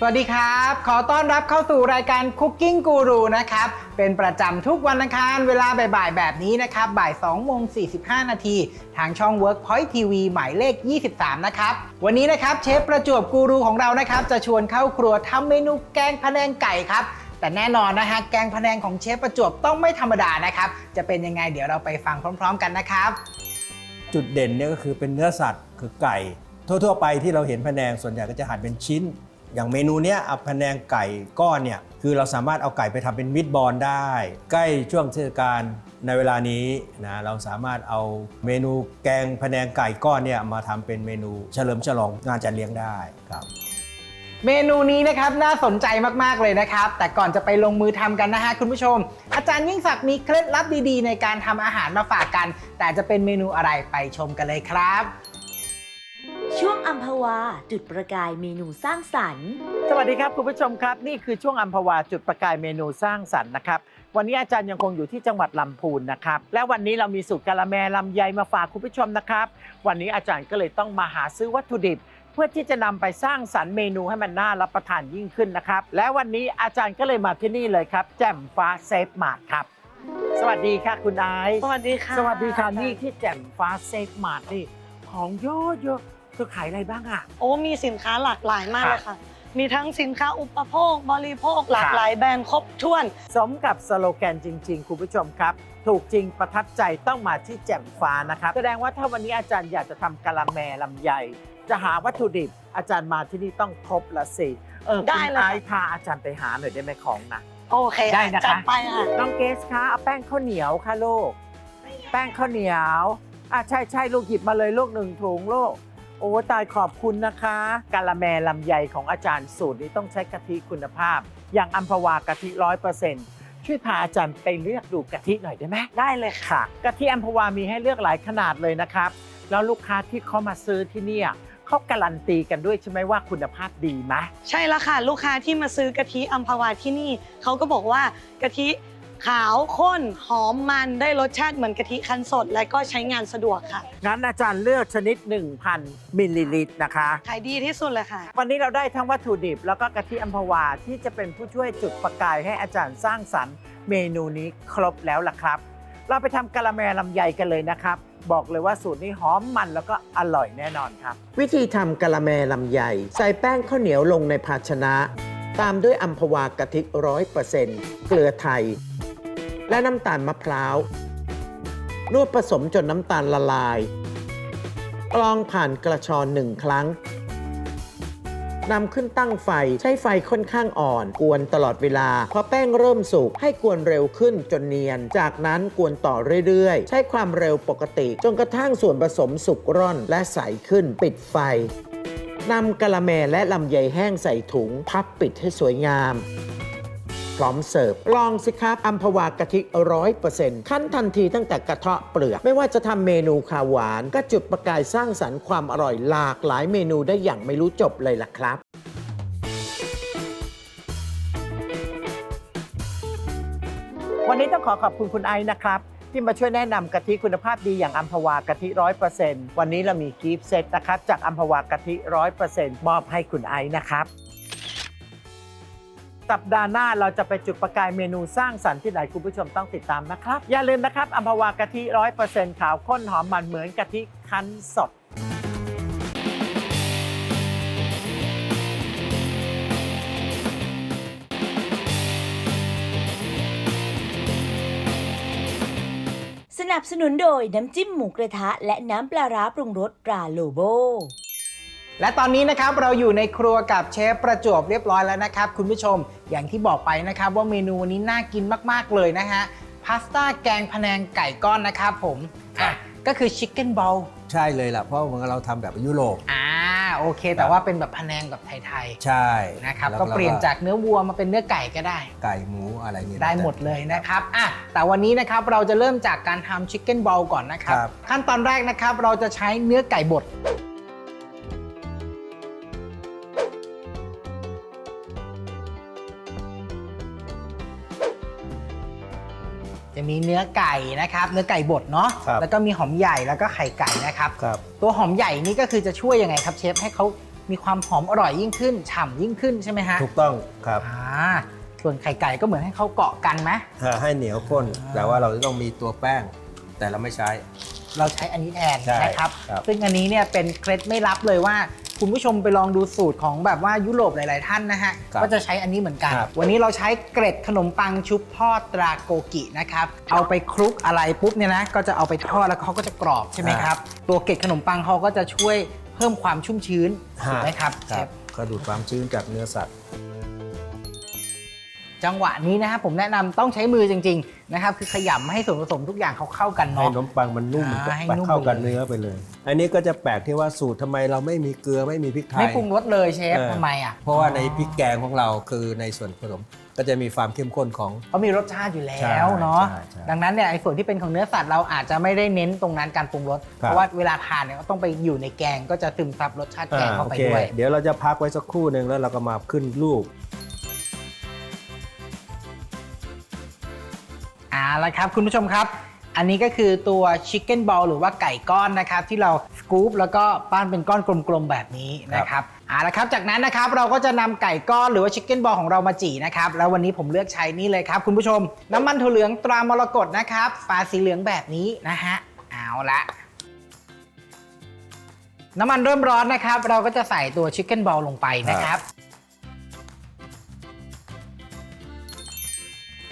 สวัสดีครับ ขอต้อนรับเข้าสู่รายการ Cooking Guru นะครับ เป็นประจำทุกวันอังคารเวลาบ่ายๆแบบนี้นะครับ บ่าย2โมง45 นาที ทางช่อง Workpoint TV หมายเลข 23 นะครับ วันนี้นะครับเชฟประจวบกูรูของเรานะครับ จะชวนเข้าครัวทำเมนูแกงพะแนงไก่ครับ แต่แน่นอนนะฮะแกงพะแนงของเชฟประจวบต้องไม่ธรรมดานะครับ จะเป็นยังไงเดี๋ยวเราไปฟังพร้อม ๆ กันนะครับ จุดเด่นเนี่ยก็คือเป็นเนื้อสัตว์คือไก่ ทั่ว ๆ ไปที่เราเห็นพะแนงส่วนใหญ่ก็จะหั่นเป็นชิ้น อย่างเมนูเนี้ยเอาพะแนงไก่ก้อนเนี่ยคือเราสามารถเอาไก่ไปทำเป็นมิตรบอลได้ ใกล้ช่วงเทศกาลในเวลานี้นะเราสามารถเอาเมนูแกงพะแนงไก่ก้อนเนี่ยมาทำเป็นเมนูเฉลิมฉลองงานจัดเลี้ยงได้ครับเมนูนี้นะครับน่าสนใจมาก ๆ เลยนะครับ แต่ก่อนจะไปลงมือทำกันนะฮะคุณผู้ชม อาจารย์ยิ่งศักดิ์มีเคล็ดลับดีๆ ในการทำอาหารมาฝากกัน แต่จะเป็นเมนูอะไรไปชมกันเลยครับ ช่วงอัมพวาจุดประกายเมนูสร้างสรรค์ สวัสดีครับคุณผู้ชมครับ นี่คือช่วงอัมพวาจุดประกายเมนูสร้างสรรค์นะครับวันนี้อาจารย์ยังคงอยู่ที่จังหวัดลำพูนนะครับและวันนี้เรามีสูตรกะละแมลำไยมาฝากคุณผู้ชมนะครับ วันนี้อาจารย์ก็เลยต้องมาหาซื้อวัตถุดิบ เพื่อที่จะนำไปสร้างสรรค์เมนูให้มันน่ารับประทานยิ่งขึ้นนะครับ และวันนี้อาจารย์ก็เลยมาที่นี่เลยครับ แจ่มฟ้าเซฟมาร์ทครับ สวัสดีค่ะคุณไอซ์ สวัสดีค่ะสวัสดีค่ะนี่ที่แจ่มฟ้าเซฟมาร์ทนี่ของเยอะเยอะๆเธอขายอะไรบ้างอะโอ้มีสินค้าหลากหลายมากครับเลยค่ะ มีทั้งสินค้าอุปโภค บริโภคหลาคกรับหลายแบรนด์ครบถ้วน สมกับสโลแกนจริง ๆ คุณผู้ชมครับ ถูกจริงประทับใจต้องมาที่แจ่มฟ้านะครับ แสดงว่าถ้าวันนี้อาจารย์อยากจะทำกะละแมลำไย จะหาวัตถุดิบ อาจารย์มาที่นี่ต้องครบละสิเออได้คุณเลยค่ะ ไอซ์พาอาจารย์ไปหาหน่อยได้ไหมของนะ โอเคได้นะคะ จัดไปค่ะ น้องเกสคะเอาแป้งข้าวเหนียวค่ะลูก แป้งข้าวเหนียวอะใช่ใช่ลูกหยิบมาเลยลูกหนึ่งถุงลูก โอ้ตายขอบคุณนะคะกะละแมลำไยของอาจารย์สูตรนี้ต้องใช้กะทิคุณภาพ อย่างอัมพวากะทิร้อยเปอร์เซ็นต์ช่วยพาอาจารย์ไปเลือกดูกะทิหน่อยได้ไหมได้เลยค่ะค่ะ กะทิอัมพวามีให้เลือกหลายขนาดเลยนะครับ แล้วลูกค้าที่เขามาซื้อที่เนี่ยเขาการันตีกันด้วยใช่ไหมว่าคุณภาพดีไหมใช่แล้วค่ะ ลูกค้าที่มาซื้อกะทิอัมพวาที่นี่เขาก็บอกว่ากะทิ ขาวข้นหอมมันได้รสชาติเหมือนกะทิคั้นสด และก็ใช้งานสะดวกค่ะ งั้นอาจารย์เลือกชนิด 1,000 มิลลิลิตรนะคะ ขายดีที่สุดเลยค่ะ วันนี้เราได้ทั้งวัตถุดิบแล้วก็กะทิอัมพวาที่จะเป็นผู้ช่วยจุดประกายให้อาจารย์สร้างสรรค์ เมนูนี้ครบแล้วล่ะครับ เราไปทำกะละแมลำไยกันเลยนะครับ บอกเลยว่าสูตรนี้หอมมันแล้วก็อร่อยแน่นอนครับ วิธีทำกะละแมลำไยใส่แป้งข้าวเหนียวลงในภาชนะ ตามด้วยอัมพวากะทิร้อยเปอร์เซ็นต์เกลือไทย และน้ำตาลมะพร้าว นวดผสมจนน้ำตาลละลายกรองผ่านกระชอนหนึ่งครั้งนำขึ้นตั้งไฟใช้ไฟค่อนข้างอ่อน กวนตลอดเวลาพอแป้งเริ่มสุกให้กวนเร็วขึ้นจนเนียน จากนั้นกวนต่อเรื่อย ๆ ใช้ความเร็วปกติ จนกระทั่งส่วนผสมสุกร่อนและใสขึ้นปิดไฟนำกะละแมและลำไยแห้งใส่ถุง พับปิดให้สวยงาม พร้อมเสิร์ฟ ลองสิครับอัมพวากะทิร้อยเปอร์เซ็นต์ขั้นทันทีตั้งแต่กระเทาะเปลือก ไม่ว่าจะทำเมนูขาวหวาน ก็จุดประกายสร้างสรรค์ความอร่อยหลากหลายเมนูได้อย่างไม่รู้จบเลยล่ะครับวันนี้ต้องขอขอบคุณคุณไอซ์นะครับ ที่มาช่วยแนะนำกะทิคุณภาพดีอย่างอัมพวากะทิร้อยเปอร์เซ็นต์วันนี้เรามีกิฟต์เซตนะครับ จากอัมพวากะทิร้อยเปอร์เซ็นต์มอบให้คุณไอซ์นะครับ สัปดาห์หน้าเราจะไปจุดประกายเมนูสร้างสรรค์ที่ไหนคุณผู้ชมต้องติดตามนะครับ อย่าลืมนะครับอัมพวากะทิร้อยเปอร์เซ็นต์ขาวข้นหอมมันเหมือนกะทิคั้นสดสนับสนุนโดยน้ำจิ้มหมูกระทะ และน้ำปลาร้าปรุงรสตราโลโบ และตอนนี้นะครับเราอยู่ในครัวกับเชฟประจวบเรียบร้อยแล้วนะครับ คุณผู้ชมอย่างที่บอกไปนะครับว่าเมนูวันนี้น่ากินมาก ๆ เลยนะฮะพาสต้าแกงพะแนงไก่ก้อนนะครับผมอะก็คือชิคเก้นบอลใช่เลยล่ะ เพราะว่าเราทำแบบยุโรปอ่าโอเค แต่ว่าเป็นแบบพะแนงแบบไทยใช่ๆนะครับแล้วก็เปลี่ยนจากเนื้อวัวมาเป็นเนื้อไก่ก็ได้ ไก่หมูอะไรเนี่ยได้หมดเลยนะครับอะแต่วันนี้นะครับเราจะเริ่มจากการทำชิคเก้นบอลก่อนนะครับ ครับ ขั้นตอนแรกนะครับเราจะใช้เนื้อไก่บด จะมีเนื้อไก่นะครับ เนื้อไก่บดเนาะครับ แล้วก็มีหอมใหญ่แล้วก็ไข่ไก่นะครับ ครับ ตัวหอมใหญ่นี่ก็คือจะช่วยยังไงครับเชฟให้เขามีความหอมอร่อยยิ่งขึ้นฉ่ำยิ่งขึ้นใช่ไหมฮะถูกต้องครับอ่าส่วนไข่ไก่ก็เหมือนให้เขาเกาะกันไหมอ่าให้เหนียวข้น อ่า แต่ว่าเราจะต้องมีตัวแป้ง แต่เราไม่ใช้ เราใช้อันนี้แทนใช่นะครับ ครับ ซึ่งอันนี้เนี่ยเป็นเคล็ดไม่ลับเลยว่า คุณผู้ชมไปลองดูสูตรของแบบว่ายุโรปหลาย ๆ ท่านนะฮะ ครับก็จะใช้อันนี้เหมือนกัน ครับวันนี้เราใช้เกร็ดขนมปังชุบทอดตราโกกินะครับ เอาไปคลุกอะไรปุ๊บเนี่ยนะ ก็จะเอาไปทอดแล้วเขาก็จะกรอบใช่ไหมครับ ตัวเกร็ดขนมปังเขาก็จะช่วยเพิ่มความชุ่มชื้นถูกไหมครับเชครับฟก็ดูดความชื้นจากเนื้อสัตว์ จังหวะนี้นะครับผมแนะนำต้องใช้มือจริง ๆ นะครับ คือขยำให้ส่วนผสมทุกอย่างเขาเข้ากันให้เนาะ ขนมปังมันนุ่มอ่าให้ไปนุ่ม เข้ากันไปเลยเนื้อไปเลย อันนี้ก็จะแปลกที่ว่าสูตรทำไมเราไม่มีเกลือไม่มีพริกไทยไม่ปรุงรสเลยเชฟเออ ทำไมอะเพราะว่าในพริกแกงของเราคือในส่วนผสมก็จะมีความเข้มข้นของ เขามีรสชาติอยู่แล้ใช่วเนาะใช่ใช่ดังนั้นเนี่ยไอ้ส่วนที่เป็นของเนื้อสัตว์เราอาจจะไม่ได้เน้นตรงนั้นการปรุงรสครับ เพราะว่าเวลาทานเนี่ยก็ต้องไปอยู่ในแกงก็จะซึมซับรสชาติแกงอ่าเข้าโอไปเคด้วย เดี๋ยวเราจะพักไว้สักครู่หนึ่งแล้วเราก็มาขึ้นรูป อาละครับคุณผู้ชมครับ อันนี้ก็คือตัวชิคเก้นบอลหรือว่าไก่ก้อนนะครับ ที่เราสกู๊ปแล้วก็ปั้นเป็นก้อนกลมๆแบบนี้นะครับเอาละครับ จากนั้นนะครับเราก็จะนำไก่ก้อนหรือว่าชิคเก้นบอลของเรามาจี่นะครับ แล้ววันนี้ผมเลือกใช้นี่เลยครับคุณผู้ชม น้ำมันถั่วเหลืองตรามรกตนะครับฝาสีเหลืองแบบนี้นะฮะเอาละน้ำมันเริ่มร้อนนะครับ เราก็จะใส่ตัวชิคเก้นบอลลงไปนะครับ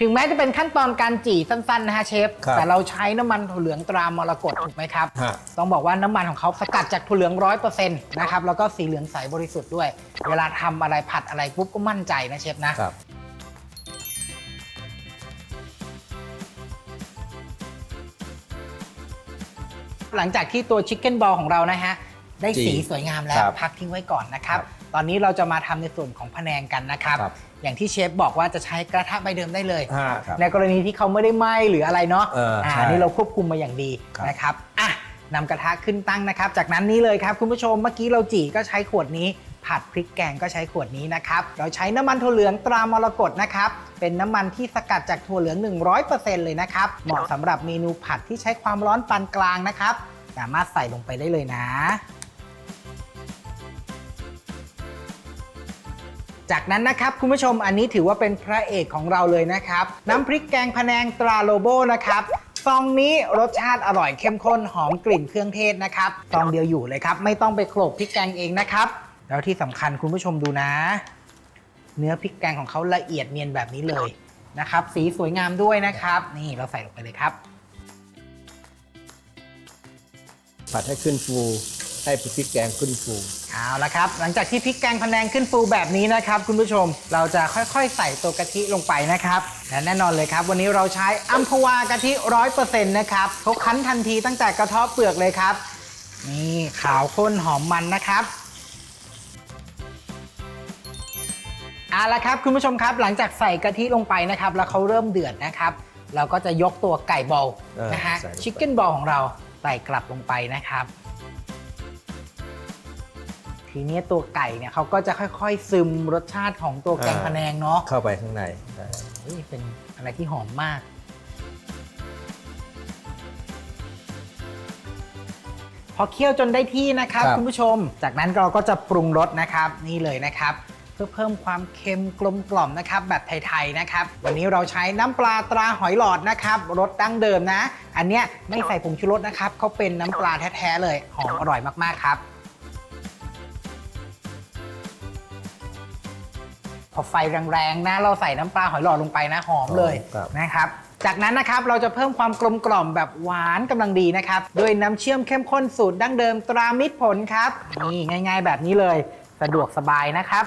ถึงแม้จะเป็นขั้นตอนการจี่สั้นๆนะฮะเชฟ ครับแต่เราใช้น้ำมันถั่วเหลืองตรามรกตถูกไหมครับ ฮะ ต้องบอกว่าน้ำมันของเขาสกัดจากถั่วเหลืองร้อยเปอร์เซ็นต์นะครับ แล้วก็สีเหลืองใสบริสุทธิ์ด้วย เวลาทำอะไรผัดอะไรปุ๊บก็มั่นใจนะเชฟนะ ครับ หลังจากที่ตัวชิคเก้นบอลของเรานะฮะ ได้สีจี่สวยงามแล้ว ครับพักทิ้งไว้ก่อนนะครับ ครับตอนนี้เราจะมาทำในส่วนของพะแนงกันนะครับ ครับ อย่างที่เชฟบอกว่าจะใช้กระทะใบเดิมได้เลยห้าครับ ในกรณีที่เขาไม่ได้ไหม้หรืออะไรเนาะเออใช่นี่เราควบคุมมาอย่างดีครับ นะครับอะนำกระทะขึ้นตั้งนะครับ จากนั้นนี้เลยครับคุณผู้ชมเมื่อกี้เราจี่ก็ใช้ขวดนี้ ผัดพริกแกงก็ใช้ขวดนี้นะครับ เราใช้น้ำมันถั่วเหลืองตรามรกตนะครับ เป็นน้ำมันที่สกัดจากถั่วเหลือง 100%เลยนะครับ เหมาะสำหรับเมนูผัดที่ใช้ความร้อนปานกลางนะครับ สามารถใส่ลงไปได้เลยนะ จากนั้นนะครับคุณผู้ชมอันนี้ถือว่าเป็นพระเอกของเราเลยนะครับ น้ำพริกแกงพะแนงตราโลโบนะครับซองนี้รสชาติอร่อยเข้มข้นหอมกลิ่นเครื่องเทศนะครับซองเดียวอยู่เลยครับไม่ต้องไปโขลกพริกแกงเองนะครับแล้วที่สำคัญคุณผู้ชมดูนะ เนื้อพริกแกงของเขาละเอียดเนียนแบบนี้เลยนะครับ สีสวยงามด้วยนะครับ นี่เราใส่ลงไปเลยครับ ผัดให้ขึ้นฟู ให้พริกแกงขึ้นฟูเอาละครับ หลังจากที่พริกแกงพะแนงขึ้นฟูแบบนี้นะครับ คุณผู้ชมเราจะค่อยๆ ใส่ตัวกะทิลงไปนะครับและแน่นอนเลยครับ วันนี้เราใช้อัมพวากะทิร้อยเปอร์เซ็นต์นะครับเขาคั้นทันทีตั้งแต่กระเทาะเปลือกเลยครับ นี่ขาวข้นหอมมันนะครับเอาละครับคุณผู้ชมครับ หลังจากใส่กะทิลงไปนะครับ แล้วเขาเริ่มเดือดนะครับ เราก็จะยกตัวไก่บอลเออนะฮะใส่ลงไปชิคเก้นบอลของเราใส่กลับลงไปนะครับ ทีนี้ตัวไก่เนี่ยเขาก็จะค่อยๆ ซึมรสชาติของตัวแกงอ่าพะแนงเนาะเข้าไปข้างในได้เฮ้ยเป็นอะไรที่หอมมาก พอเคี่ยวจนได้ที่นะครับครับ คุณผู้ชม จากนั้นเราก็จะปรุงรสนะครับนี่เลยนะครับ เพื่อเพิ่มความเค็มกลมกล่อมนะครับ แบบไทยๆนะครับ วันนี้เราใช้น้ำปลาตราหอยหลอดนะครับรสดั้งเดิมนะ อันเนี้ยไม่ใส่ผงชูรสนะครับเขาเป็นน้ำปลาแท้ๆเลยหอมอร่อยมากๆครับ พอไฟแรงๆนะเราใส่น้ำปลาหอยหลอดลงไปนะหอมเลยครับ นะครับ จากนั้นนะครับเราจะเพิ่มความกลมกล่อมแบบหวานกำลังดีนะครับด้วยน้ำเชื่อมเข้มข้นสูตรดั้งเดิมตรามิตรผลครับนี่ง่าย ๆ แบบนี้เลยสะดวกสบายนะครับ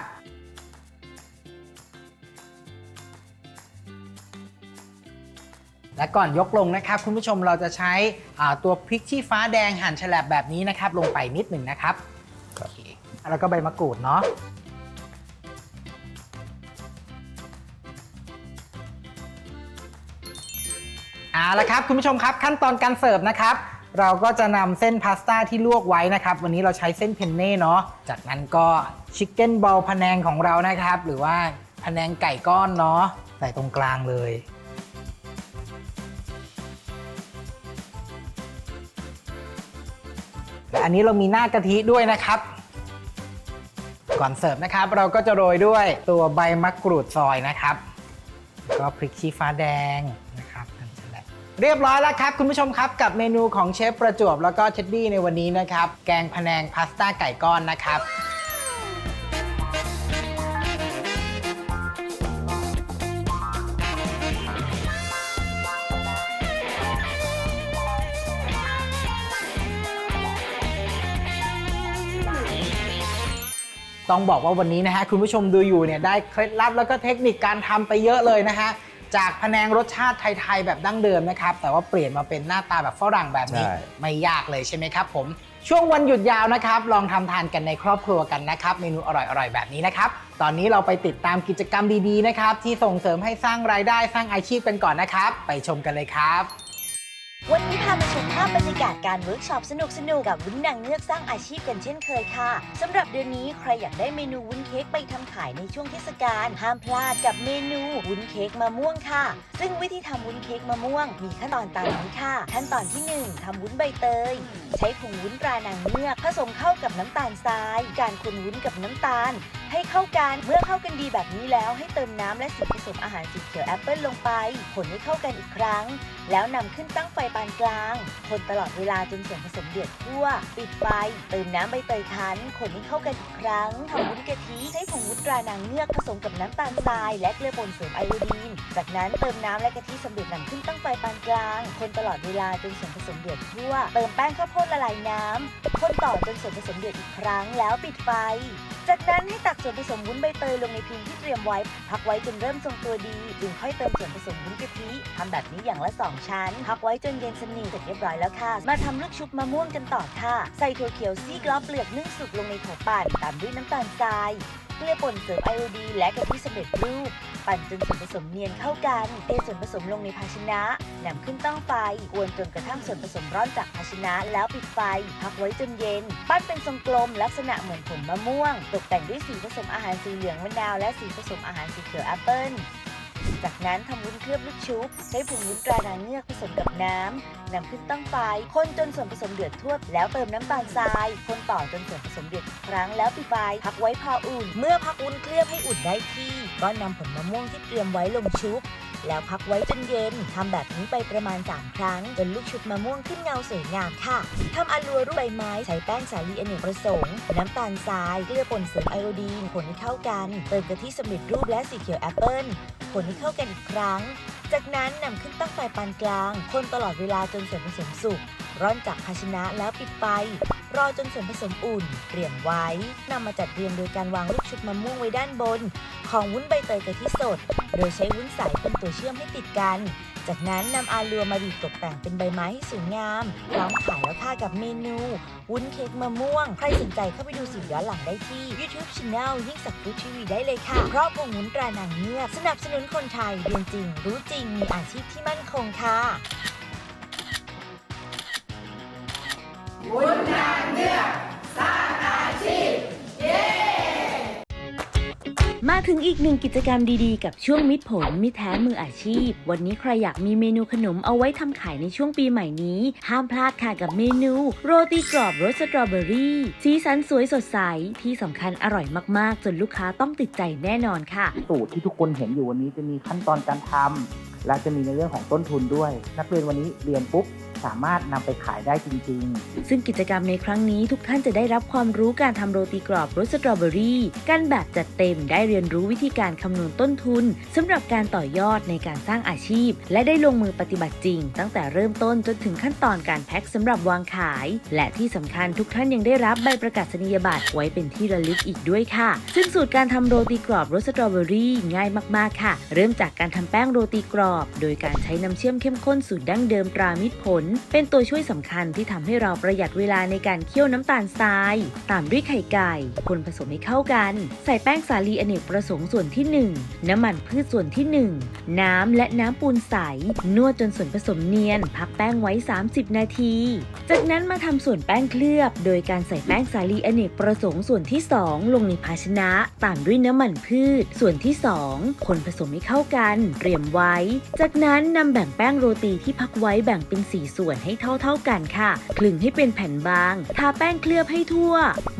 และก่อนยกลงนะครับ คุณผู้ชมเราจะใช้อ่าตัวพริกชี้ฟ้าแดงหั่นฉลบแบบนี้นะครับ ลงไปนิดหนึ่งนะครับโอเคแล้วก็ใบมะกรูดเนาะ เอาละครับคุณผู้ชมครับขั้นตอนการเสิร์ฟนะครับ เราก็จะนำเส้นพาสต้าที่ลวกไว้นะครับ วันนี้เราใช้เส้นเพนเน่เนาะจากนั้นก็ชิคเก้นบอลพะแนงของเรานะครับ หรือว่าพะแนงไก่ก้อนเนาะใส่ตรงกลางเลยและอันนี้เรามีหน้ากะทิด้วยนะครับ ก่อนเสิร์ฟนะครับ เราก็จะโรยด้วยตัวใบมะกรูดซอยนะครับแล้วก็พริกชี้ฟ้าแดง เรียบร้อยแล้วครับ คุณผู้ชมครับกับเมนูของเชฟประจวบแล้วก็เท็ดดี้ในวันนี้นะครับ แกงพะแนงพาสต้าไก่ก้อนนะครับต้องบอกว่าวันนี้นะฮะคุณผู้ชมดูอยู่เนี่ยได้เคล็ดลับแล้วก็เทคนิคการทำไปเยอะเลยนะฮะ จากพะแนงรสชาติไทยๆแบบดั้งเดิมนะครับ แต่ว่าเปลี่ยนมาเป็นหน้าตาแบบฝรั่งแบบนี้ ใช่ ไม่ยากเลยใช่ไหมครับผม ช่วงวันหยุดยาวนะครับ ลองทำทานกันในครอบครัวกันนะครับ เมนูอร่อยๆ แบบนี้นะครับ ตอนนี้เราไปติดตามกิจกรรมดีๆนะครับ ที่ส่งเสริมให้สร้างรายได้สร้างอาชีพกันก่อนนะครับ ไปชมกันเลยครับ วันนี้พามาชมภาพบรรยากาศการเวิร์กช็อปสนุกๆกับวุ้นนางเงือกสร้างอาชีพกันเช่นเคยค่ะสำหรับเดือนนี้ใครอยากได้เมนูวุ้นเค้กไปทำขายในช่วงเทศกาลห้ามพลาดกับเมนูวุ้นเค้กมะม่วงค่ะ ซึ่งวิธีทำวุ้นเค้กมะม่วง มีขั้นตอนตามนี้ค่ะ ขั้นตอนที่ 1ทำวุ้นใบเตย ใช้ผงวุ้นตรานางเงือกผสมเข้ากับน้ำตาลทราย การคนวุ้นกับน้ำตาล ให้เข้ากัน เมื่อเข้ากันดีแบบนี้แล้วให้เติมน้ำและส่วนผสมอาหารสีเขียวแอปเปิลลงไปคนให้เข้ากันอีกครั้ง แล้วนำขึ้นตั้งไฟปานกลาง คนตลอดเวลาจนส่วนผสมเดือดทั่ว ปิดไฟ เติมน้ำใบเตยคั้นคนให้เข้ากันอีกครั้งทำวุ้นกะทิใช้ผงวุ้นตรานางเงือกผสมกับน้ำตาลทราย และเกลือป่นเสริมไอโอดีน จากนั้นเติมน้ำและกะทิสำเร็จนำขึ้นตั้งไฟปานกลาง คนตลอดเวลาจนส่วนผสมเดือดทั่ว เติมแป้งข้าวโพดละลายน้ำคนต่อจนส่วนผสมเดือดอีกครั้งแล้วปิดไฟ จากนั้นให้ตักส่วนผสมวุ้นใบเตยลงในพิมพ์ที่เตรียมไว้ พักไว้จนเริ่มทรงตัวดีจึงค่อยเติมส่วนผสมวุ้นกะทิทำแบบนี้อย่างละ 2 ชั้น พักไว้จนเย็นสนิทเสร็จเรียบร้อยแล้วค่ะ มาทำลูกชุบมะม่วงกันต่อค่ะ ใส่ถั่วเขียวซีกล้อเปลือกนึ่งสุกลงในถั่วปั่นตามด้วยน้ำตาลทรายเกลือป่นเสริมไอโอดี และกะทิสำเร็จรูป ปั่นจนส่วนผสมเนียนเข้ากันเทส่วนผสมลงในภาชนะนำขึ้นตั้งไฟกวนจนกระทั่งส่วนผสมร้อนจากภาชนะ แล้วปิดไฟ พักไว้จนเย็น ปั้นเป็นทรงกลมลักษณะเหมือนผลมะม่วง ตกแต่งด้วยสีผสมอาหารสีเหลืองมะนาวและสีผสมอาหารสีเขียวแอปเปิ้ล จากนั้นทำวุ้นเคลือบลูกชุบ ใช้ผงวุ้นตรานางเงือกผสมกับน้ำนำขึ้นตั้งไฟคนจนส่วนผสมเดือดทั่ว แล้วเติมน้ำตาลทราย คนต่อจนส่วนผสมเดือดอีกครั้งแล้วปิดไฟพักไว้พออุ่น เมื่อพักวุ้นเคลือบให้อุ่นได้ที่ ก็นำผลมะม่วงที่เตรียมไว้ลงชุบ แล้วพักไว้จนเย็นทำแบบนี้ไปประมาณ 3 ครั้ง จนลูกชุบมะม่วงขึ้นเงาสวยงามค่ะทำอาลัวรูปใบไม้ใช้แป้งสาลีอเนกประสงค์ น้ำตาลทรายเกลือป่นเสริมไอโอดีนคนให้เข้ากัน เติมกะทิสำเร็จรูปและสีเขียวแอปเปิ้ลคนให้เข้ากันอีกครั้ง จากนั้นนำขึ้นตั้งไฟปานกลาง คนตลอดเวลาจนส่วนผสมสุกร่อนจากภาชนะแล้วปิดไฟ รอจนส่วนผสมอุ่นเตรียมไว้นำมาจัดเรียงโดยการวางลูกชุบมะม่วงไว้ด้านบน ของวุ้นใบเตยกะทิสด โดยใช้วุ้นใสเป็นตัวเชื่อมให้ติดกัน จากนั้นนำอาลัวมาบีบตกแต่งเป็นใบไม้ให้สวยงามพร้อมขายแล้วค่ะกับเมนู วุ้นเค้กมะม่วง ใครสนใจเข้าไปดูสูตรย้อนหลังได้ที่ YouTube Channel ยิ่งสักฟู้ดทีวีได้เลยค่ะ เพราะผงวุ้นตรานางเงือกสนับสนุนคนไทยเรียนจริง รู้จริงมีอาชีพที่มั่นคงค่ะ มาถึงอีกหนึ่งกิจกรรมดีๆ กับช่วงมิตรผลมิตรแท้มืออาชีพ วันนี้ใครอยากมีเมนูขนมเอาไว้ทำขายในช่วงปีใหม่นี้ ห้ามพลาดค่ะกับเมนู โรตีกรอบรสสตรอเบอรี่สีสันสวยสดใส ที่สำคัญอร่อยมากๆ จนลูกค้าต้องติดใจแน่นอนค่ะ สูตรที่ทุกคนเห็นอยู่วันนี้จะมีขั้นตอนการทำและจะมีในเรื่องของต้นทุนด้วย นักเรียนวันนี้เรียนปุ๊บ สามารถนำไปขายได้จริง ๆ ซึ่งกิจกรรมในครั้งนี้ทุกท่านจะได้รับความรู้การทำโรตีกรอบรสสตรอเบอรี่กันแบบจัดเต็มได้เรียนรู้วิธีการคำนวณต้นทุนสำหรับการต่อยอดในการสร้างอาชีพ และได้ลงมือปฏิบัติจริง ตั้งแต่เริ่มต้นจนถึงขั้นตอนการแพ็คสำหรับวางขาย และที่สำคัญทุกท่านยังได้รับใบประกาศนียบัตรไว้เป็นที่ระลึกอีกด้วยค่ะ ซึ่งสูตรการทำโรตีกรอบรสสตรอเบอรี่ง่ายมากๆค่ะ เริ่มจากการทำแป้งโรตีกรอบ โดยการใช้น้ำเชื่อมเข้มข้นสูตรดั้งเดิมตรามิตรผลเป็นตัวช่วยสำคัญที่ทำให้เราประหยัดเวลาในการเคี่ยวน้ำตาลทราย ตามด้วยไข่ไก่ คนผสมให้เข้ากัน ใส่แป้งสาลีอเนกประสงค์ส่วนที่ 1 น้ำมันพืชส่วนที่ 1 น้ำและน้ำปูนใส นวดจนส่วนผสมเนียน พักแป้งไว้ 30 นาที จากนั้นมาทำส่วนแป้งเคลือบ โดยการใส่แป้งสาลีอเนกประสงค์ส่วนที่ 2 ลงในภาชนะ ตามด้วยน้ำมันพืช ส่วนที่ 2 คนผสมให้เข้ากัน เตรียมไว้ จากนั้นนำแบ่งแป้งโรตีที่พักไว้แบ่งเป็น4ส่วนส่วนให้เท่า ๆกันค่ะคลึงให้เป็นแผ่นบาง ทาแป้งเคลือบให้ทั่ว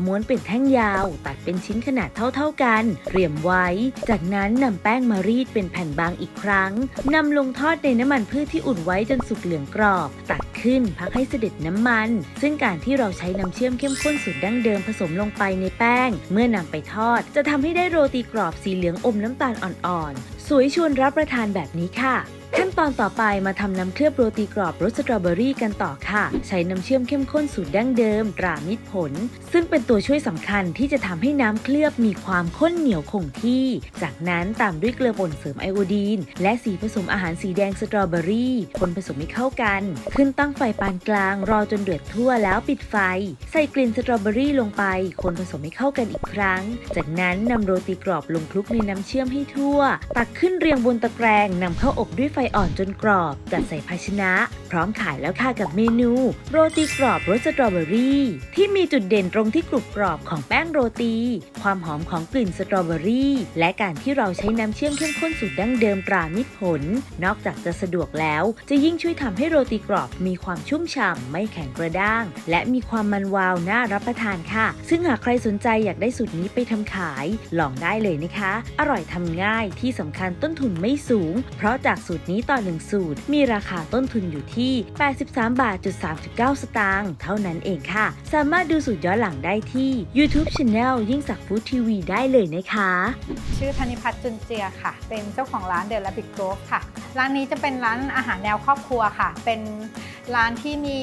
ม้วนเป็นแท่งยาว ตัดเป็นชิ้นขนาดเท่าๆกันเตรียมไว้ จากนั้นนำแป้งมารีดเป็นแผ่นบางอีกครั้งนำลงทอดในน้ำมันพืชที่อุ่นไว้จนสุกเหลืองกรอบ ตักขึ้นพักให้เสด็จน้ำมัน ซึ่งการที่เราใช้น้ำเชื่อมเข้มข้นสูตรดั้งเดิมผสมลงไปในแป้ง เมื่อนำไปทอด จะทำให้ได้โรตีกรอบสีเหลืองอมน้ำตาลอ่อนๆสวยชวนรับประทานแบบนี้ค่ะ ขั้นตอนต่อไปมาทำน้ำเคลือบโรตีกรอบรสสตรอเบอรี่กันต่อค่ะ ใช้น้ำเชื่อมเข้มข้นสูตรดั้งเดิมตรามิตรผล ซึ่งเป็นตัวช่วยสำคัญที่จะทำให้น้ำเคลือบมีความข้นเหนียวคงที่ จากนั้นตามด้วยเกลือป่นเสริมไอโอดีน และสีผสมอาหารสีแดงสตรอเบอรี่ คนผสมให้เข้ากัน ขึ้นตั้งไฟปานกลาง รอจนเดือดทั่วแล้วปิดไฟ ใส่กลิ่นสตรอเบอรี่ลงไป คนผสมให้เข้ากันอีกครั้ง จากนั้นนำโรตีกรอบลงคลุกในน้ำเชื่อมให้ทั่ว ตักขึ้นเรียงบนตะแกรงนำเข้าอบด้วยไฟอ่อนจนกรอบ จัดใส่ภาชนะ พร้อมขายแล้วค่ะกับเมนู โรตีกรอบรสสตรอเบอรี่ ที่มีจุดเด่นตรงที่กรุบกรอบของแป้งโรตี ความหอมของกลิ่นสตรอเบอรี่ และการที่เราใช้น้ำเชื่อมเข้มข้นสูตรดั้งเดิมตรามิตรผล นอกจากจะสะดวกแล้ว จะยิ่งช่วยทำให้โรตีกรอบมีความชุ่มฉ่ำไม่แข็งกระด้าง และมีความมันวาวน่ารับประทานค่ะ ซึ่งหากใครสนใจอยากได้สูตรนี้ไปทำขาย ลองได้เลยนะคะ อร่อยทำง่ายที่สำคัญต้นทุนไม่สูง เพราะจากสูตรนี้ต่อหนึ่งสูตร มีราคาต้นทุนอยู่ที่ 83 บาทจุด39 สตางค์เท่านั้นเองค่ะ สามารถดูสูตรย้อนหลังได้ที่ YouTube Channel ยิ่งสักฟู้ดทีวีได้เลยนะคะ ชื่อธนิพัฒน์จุนเจียค่ะ เป็นเจ้าของร้านเดล a บิ g โก v ค่ะ ร้านนี้จะเป็นร้านอาหารแนวครอบครัวค่ะ เป็นร้านที่มี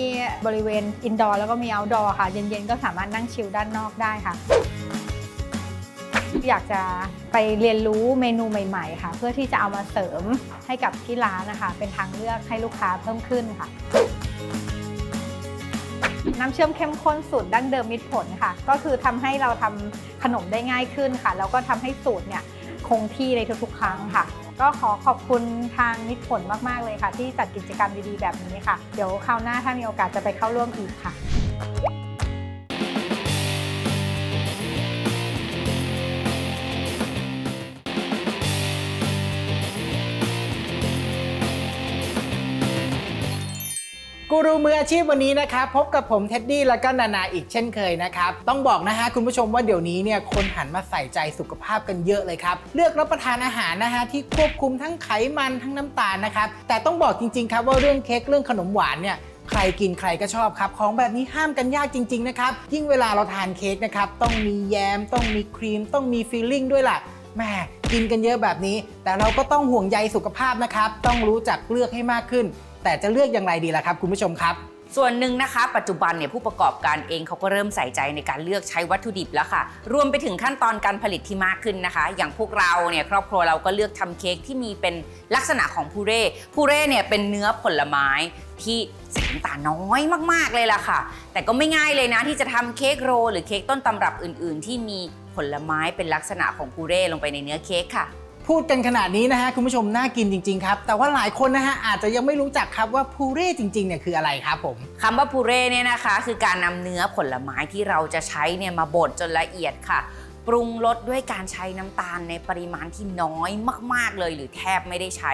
บริเวณอินดอร์แล้วก็มีเอาท์ดอร์ค่ะ เย็นๆก็สามารถนั่งชิลด้านนอกได้ค่ะ อยากจะไปเรียนรู้เมนูใหม่ ๆ ค่ะ เพื่อที่จะเอามาเสริมให้กับที่ร้านนะคะ เป็นทางเลือกให้ลูกค้าเพิ่มขึ้นค่ะ น้ำเชื่อมเข้มข้นสูตรดั้งเดิมมิตรผลค่ะ ก็คือทำให้เราทำขนมได้ง่ายขึ้นค่ะ แล้วก็ทำให้สูตรเนี่ยคงที่ในทุกๆ ครั้งค่ะ ก็ขอขอบคุณทางมิตรผลมากๆเลยค่ะ ที่จัดกิจกรรมดีๆแบบนี้ค่ะ เดี๋ยวคราวหน้าถ้ามีโอกาสจะไปเข้าร่วมอีกค่ะ กูรูมืออาชีพวันนี้นะครับพบกับผมเท็ดดี้แล้วก็นานาอีกเช่นเคยนะครับ ต้องบอกนะฮะคุณผู้ชมว่าเดี๋ยวนี้เนี่ยคนหันมาใส่ใจสุขภาพกันเยอะเลยครับ เลือกรับประทานอาหารนะฮะที่ควบคุมทั้งไขมันทั้งน้ำตาลนะครับแต่ต้องบอกจริงๆครับว่าเรื่องเค้กเรื่องขนมหวานเนี่ยใครกินใครก็ชอบครับ ของแบบนี้ห้ามกันยากจริง ๆ นะครับ ยิ่งเวลาเราทานเค้กนะครับ ต้องมีแยม ต้องมีครีม ต้องมีฟิลลิ่งด้วยล่ะแม่กินกันเยอะแบบนี้ แต่เราก็ต้องห่วงใยสุขภาพนะครับ ต้องรู้จักเลือกให้มากขึ้น แต่จะเลือกอย่างไรดีล่ะครับ คุณผู้ชมครับ ส่วนหนึ่งนะคะ ปัจจุบันเนี่ยผู้ประกอบการเองเขาก็เริ่มใส่ใจในการเลือกใช้วัตถุดิบแล้วค่ะ รวมไปถึงขั้นตอนการผลิตที่มากขึ้นนะคะ อย่างพวกเราเนี่ยครอบครัวเราก็เลือกทำเค้กที่มีเป็นลักษณะของพูเร่พูเร่เนี่ยเป็นเนื้อผลไม้ที่ส่น้ำตาลน้อยมากๆเลยล่ะค่ะ แต่ก็ไม่ง่ายเลยนะที่จะทำเค้กโร หรือเค้กต้นตำรับอื่น ๆ ที่มีผลไม้เป็นลักษณะของพูเร่ลงไปในเนื้อเค้กค่ะ พูดกันขนาดนี้นะฮะคุณผู้ชมน่ากินจริง ๆ ครับ แต่ว่าหลายคนนะฮะอาจจะยังไม่รู้จักครับว่าพูเร่จริงๆเนี่ยคืออะไรครับผมคำว่าพูเร่เนี่ยนะคะ คือการนำเนื้อผลไม้ที่เราจะใช้เนี่ยมาบดจนละเอียดค่ะ ปรุงรสด้วยการใช้น้ำตาลในปริมาณที่น้อยมาก ๆเลยหรือแทบไม่ได้ใช้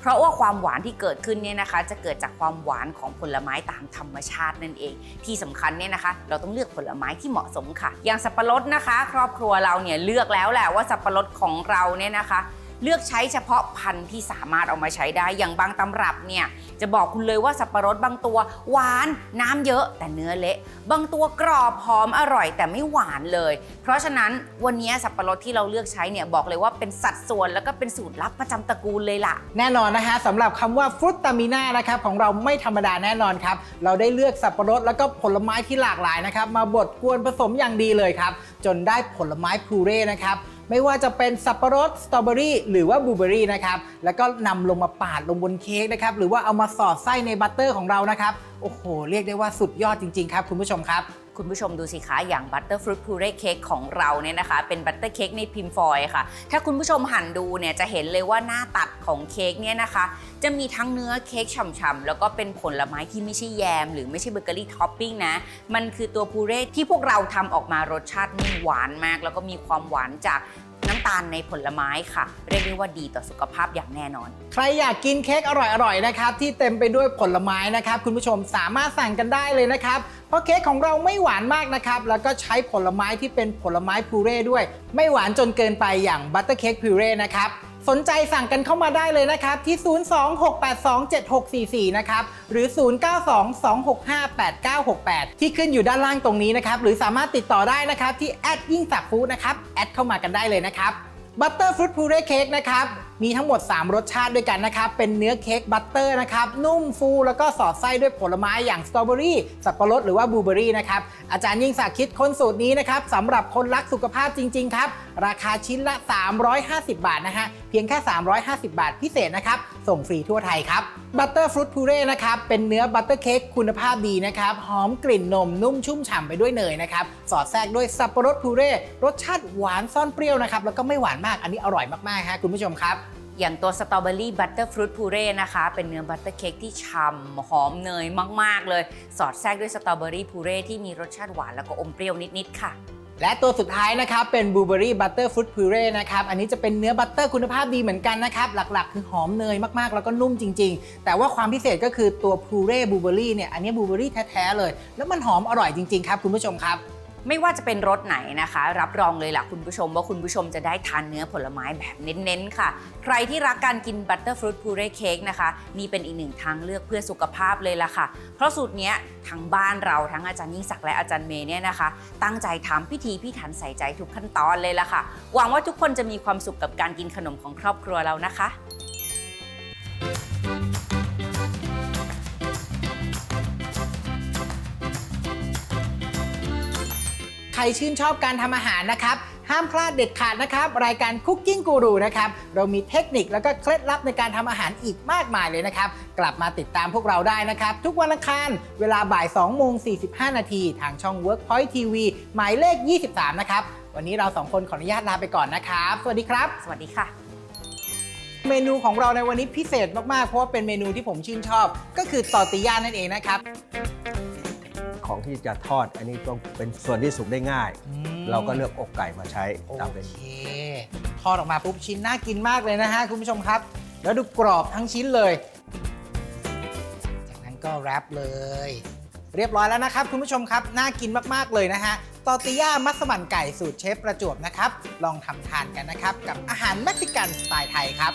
เพราะว่าความหวานที่เกิดขึ้นเนี่ยนะคะ จะเกิดจากความหวานของผลไม้ตามธรรมชาตินั่นเอง ที่สำคัญเนี่ยนะคะ เราต้องเลือกผลไม้ที่เหมาะสมค่ะ อย่างสับปะรดนะคะ ครอบครัวเราเนี่ยเลือกแล้วแหละว่าสับปะรดของเราเนี่ยนะคะ เลือกใช้เฉพาะพันธุ์ที่สามารถเอามาใช้ได้ อย่างบางตำรับเนี่ยจะบอกคุณเลยว่าสับปะรดบางตัวหวานน้ำเยอะแต่เนื้อเละ บางตัวกรอบหอมอร่อยแต่ไม่หวานเลย เพราะฉะนั้นวันนี้สับปะรดที่เราเลือกใช้เนี่ยบอกเลยว่าเป็นสัดส่วนแล้วก็เป็นสูตรลับประจำตระกูลเลยล่ะ แน่นอนนะฮะสำหรับคำว่าฟรุตตามิน่านะครับของเราไม่ธรรมดาแน่นอนครับ เราได้เลือกสับปะรดแล้วก็ผลไม้ที่หลากหลายนะครับมาบดกวนผสมอย่างดีเลยครับจนได้ผลไม้พูเร่นะครับ ไม่ว่าจะเป็นสับปะรดสตรอเบอรี่หรือว่าบลูเบอรี่นะครับแล้วก็นำลงมาปาดลงบนเค้กนะครับหรือว่าเอามาสอดไส้ในบัตเตอร์ของเรานะครับโอ้โหเรียกได้ว่าสุดยอดจริงๆครับคุณผู้ชมครับ คุณผู้ชมดูสิคะอย่างบัตเตอร์ฟรุตพูเร่เค้กของเราเนี่ยนะคะ เป็นบัตเตอร์เค้กในพิมพ์ฟอยล์ค่ะ ถ้าคุณผู้ชมหันดูเนี่ยจะเห็นเลยว่าหน้าตัดของเค้กเนี่ยนะคะ จะมีทั้งเนื้อเค้กฉ่ำๆ แล้วก็เป็นผลไม้ที่ไม่ใช่แยม หรือไม่ใช่เบเกอรี่ท็อปปิ้งนะ มันคือตัวพูเร่ที่พวกเราทำออกมารสชาติมีหวานมาก แล้วก็มีความหวานจาก ตาลในผลไม้ค่ะ เรียกได้ว่าดีต่อสุขภาพอย่างแน่นอน ใครอยากกินเค้กอร่อยๆนะครับที่เต็มไปด้วยผลไม้นะครับคุณผู้ชมสามารถสั่งกันได้เลยนะครับเพราะเค้กของเราไม่หวานมากนะครับแล้วก็ใช้ผลไม้ที่เป็นผลไม้พูเร่ด้วย ไม่หวานจนเกินไปอย่างบัตเตอร์เค้กพูเร่นะครับ สนใจสั่งกันเข้ามาได้เลยนะครับที่ 026827644 นะครับ หรือ 0922658968 ที่ขึ้นอยู่ด้านล่างตรงนี้นะครับ หรือสามารถติดต่อได้นะครับที่แอดยิ่งสักฟู้ดนะครับ แอดเข้ามากันได้เลยนะครับบัตเตอร์ฟรุตพูเร่เค้กนะครับ มีทั้งหมด 3 รสชาติด้วยกันนะครับ เป็นเนื้อเค้กบัตเตอร์นะครับ นุ่มฟูแล้วก็สอดไส้ด้วยผลไม้อย่างสตรอเบอรี่ สับปะรดหรือว่าบลูเบอรี่นะครับ อาจารย์ยิ่งศักดิ์คิดค้นสูตรนี้นะครับสำหรับคนรักสุขภาพจริง ๆ ครับ ราคาชิ้นละ 350 บาทนะฮะ เพียงแค่ 350 บาทพิเศษนะครับ ส่งฟรีทั่วไทยครับบัตเตอร์ฟรุตพูเร่นะครับ เป็นเนื้อบัตเตอร์เค้กคุณภาพดีนะครับ หอมกลิ่นนมนุ่มชุ่มฉ่ำไปด้วยเนยนะครับ สอดแทรกด้วยสับปะรดพูเร่รสชาติหวานซ่อนเปรี้ยวนะครับ แล้วก็ไม่หวานมาก อันนี้อร่อยมากๆฮะคุณผู้ชมครับ อย่างตัวสตรอเบอรี่บัตเตอร์ฟรุตพูเร่นะคะ เป็นเนื้อบัตเตอร์เค้กที่ฉ่ำหอมเนยมาก ๆ เลย สอดแทรกด้วยสตรอเบอรี่พูเร่ที่มีรสชาติหวานแล้วก็อมเปรี้ยวนิด ๆ ค่ะ และตัวสุดท้ายนะครับ เป็นบลูเบอรี่บัตเตอร์ฟรุตพูเร่นะครับ อันนี้จะเป็นเนื้อบัตเตอร์คุณภาพดีเหมือนกันนะครับ หลัก ๆ คือหอมเนยมาก ๆ แล้วก็นุ่มจริง ๆ แต่ว่าความพิเศษก็คือตัวพูเร่บลูเบอรี่เนี่ย อันนี้บลูเบอรี่แท้ ๆ เลย แล้วมันหอมอร่อยจริง ๆ ครับคุณผู้ชมครับ ไม่ว่าจะเป็นรสไหนนะคะ รับรองเลยล่ะคุณผู้ชมว่าคุณผู้ชมจะได้ทานเนื้อผลไม้แบบเน้นๆค่ะ ใครที่รักการกินบัตเตอร์ฟรุตพูเร่เค้กนะคะนี่เป็นอีกหนึ่งทางเลือกเพื่อสุขภาพเลยล่ะค่ะ เพราะสูตรนี้ทั้งบ้านเราทั้งอาจารย์ยิ่งศักดิ์และอาจารย์เมย์เนี่ยนะคะ ตั้งใจทำพิธีพิถันใส่ใจทุกขั้นตอนเลยล่ะค่ะ หวังว่าทุกคนจะมีความสุขกับการกินขนมของครอบครัวเรานะคะ ชื่นชอบการทำอาหารนะครับ ห้ามพลาดเด็ดขาดนะครับ รายการคุกกิ้งกูรูนะครับ เรามีเทคนิคแล้วก็เคล็ดลับในการทำอาหารอีกมากมายเลยนะครับ กลับมาติดตามพวกเราได้นะครับ ทุกวันอังคารเวลาบ่าย2โมง45 นาที ทางช่อง Workpoint TV หมายเลข 23 นะครับ วันนี้เราสองคนขออนุญาตลาไปก่อนนะครับ สวัสดีครับ สวัสดีค่ะ เมนูของเราในวันนี้พิเศษมากๆ เพราะว่าเป็นเมนูที่ผมชื่นชอบ ก็คือตอร์ติย่านั่นเองนะครับ ของที่จะทอด อันนี้ต้องเป็นส่วนที่สุกได้ง่าย อืมเราก็เลือกอกไก่มาใช้โอตามเป็น เคทอดออกมาปุ๊บชิ้นน่ากินมากเลยนะฮะคุณผู้ชมครับ แล้วดูกรอบทั้งชิ้นเลย จากนั้นก็แรปเลย เรียบร้อยแล้วนะครับคุณผู้ชมครับ น่ากินมากๆเลยนะฮะตอร์ติย่ามัสมั่นไก่สูตรเชฟประจวบนะครับ ลองทำทานกันนะครับ กับอาหารเม็กซิกันสไตล์ไทยครับ